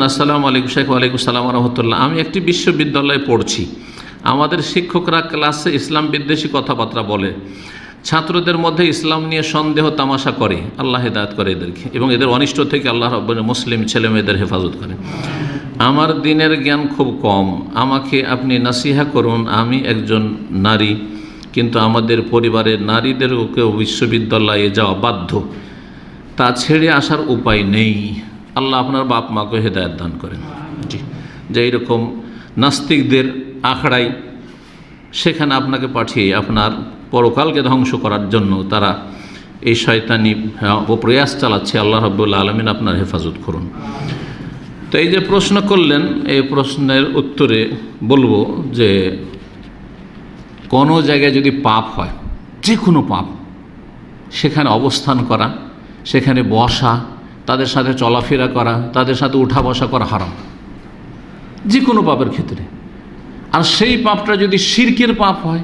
আসসালামু আলাইকুম শেখ, ওয়ালাইকুম সালাম রহমতুল্লাহ। আমি একটি বিশ্ববিদ্যালয়ে পড়ছি। আমাদের শিক্ষকরা ক্লাসে ইসলাম বিদ্বেষী কথাবার্তা বলে। ছাত্রদের মধ্যে ইসলাম নিয়ে সন্দেহ, তামাশা করে। আল্লাহ হেদায়ত করে এদেরকে এবং এদের অনিষ্ট থেকে আল্লাহ রব্বর মুসলিম ছেলে মেয়েদের হেফাজত করে আমার দিনের জ্ঞান খুব কম। আমাকে আপনি নাসিহা করুন, আমি একজন নারী। কিন্তু আমাদের পরিবারের নারীদেরকেও বিশ্ববিদ্যালয়ে যাওয়া বাধ্য। তা ছেড়ে আসার উপায় নেই। আল্লাহ আপনার বাপ মাকে হেদায়ত দান করেন। জি। যে এইরকম নাস্তিকদের আখড়াই সেখানে আপনাকে পাঠিয়ে আপনার পরকালকে ধ্বংস করার জন্য তারা এই শয়তানি হ্যাঁ, প্রয়াস চালাচ্ছে আল্লাহ রব্বুল্লা আলমিন আপনার হেফাজত করুন। তো এই যে প্রশ্ন করলেন এই প্রশ্নের উত্তরে বলব যে কোনো জায়গায় যদি পাপ হয় যে কোনো পাপ সেখানে অবস্থান করা সেখানে বসা তাদের সাথে চলাফেরা করা, তাদের সাথে উঠা বসা করা হারাম। যে কোনো পাপের ক্ষেত্রে। আর সেই পাপটা যদি শিরকের পাপ হয়,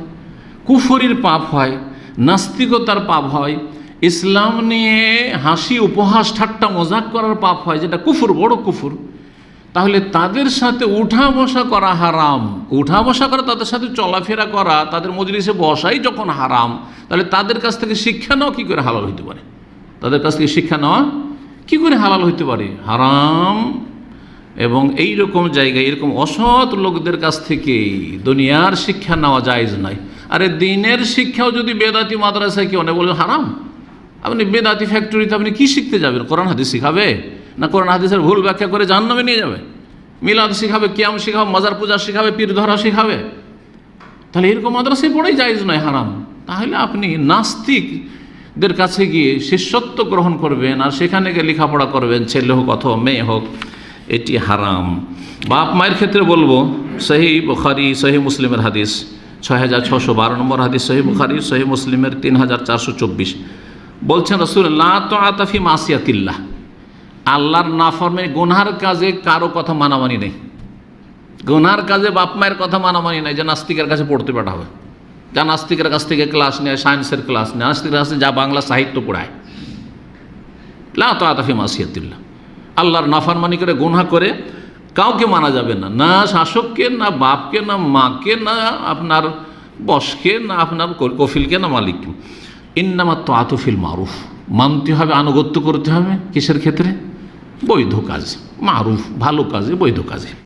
কুফরির পাপ হয়, নাস্তিকতার পাপ হয়, ইসলাম নিয়ে হাসি, উপহাস, ঠাট্টা, মজাক করার পাপ হয়, যেটা কুফুর, বড় কুফুর, তাহলে তাদের সাথে উঠা বসা করা হারাম। উঠা বসা করা, তাদের সাথে চলাফেরা করা, তাদের মজলিসে বসাই যখন হারাম, তাহলে তাদের কাছ থেকে শিক্ষা নেওয়া কী করে হালাল হইতে পারে? তাদের কাছ থেকে শিক্ষা নেওয়া কী করে হালাল হইতে পারে? হারাম? এবং এই রকম জায়গায়, এরকম অসৎ লোকদের কাছ থেকে দুনিয়ার শিক্ষা নেওয়া জায়জ নাই। আরে দিনের শিক্ষাও যদি বেদাতি মাদ্রাসায় কেউ নেই বলে হারাম। আপনি বেদাতি ফ্যাক্টরিতে আপনি কি শিখতে যাবেন? কোরআন, হাদিস শিখাবে? না কোরআন, হাদিসের ভুল ব্যাখ্যা করে জাহান্নামে নিয়ে যাবে? মিলাদ শিখাবে, কিয়াম শিখাবে, মাজার পূজা শিখাবে, পীর ধরা শিখাবে? তাহলে এরকম মাদ্রাসায় পড়েই জায়জ নয়, হারাম। তাহলে আপনি নাস্তিকদের কাছে গিয়ে শিষ্যত্ব গ্রহণ করবেন আর সেখানে গিয়ে লেখাপড়া করবেন, ছেলে হোক অথবা মেয়ে হোক, এটি হারাম। বাপ মায়ের ক্ষেত্রে বলব, সহি বুখারি, সহি মুসলিমের হাদিস, ছয় হাজার ছশো বারো নম্বর হাদিস, সহি বুখারি, সহি মুসলিমের তিন হাজার চারশো চব্বিশ। বলছেন রসুল, লা তো আতাফি মাসিয়াতিল্লাহ। আল্লাহর নাফরমে গুনহার কাজে কারও কথা মানামানি নেই। গুনহার কাজে বাপ মায়ের কথা মানামানি নেই যে নাস্তিকের কাছে পড়তে পাঠাবে। যা নাস্তিকের কাছ থেকে ক্লাস নেয় সায়েন্সের ক্লাস নেয়। নাস্তিকের কাছে যা বাংলা সাহিত্য পড়ায়। লা তো আতাফি মাসিয়াতিল্লাহ। আল্লাহর নাফারমানি করে, গুনহা করে কাউকে মানা যাবে না। না শাসককে, না বাপকে, না মাকে, না আপনার বসকে, না আপনার কফিলকে, না মালিককে। ইন্নামার তো আতফিল মারুফ। মানতে হবে, আনুগত্য করতে হবে কিসের ক্ষেত্রে? বৈধ কাজ। মারুফ, ভালো কাজে, বৈধ কাজে।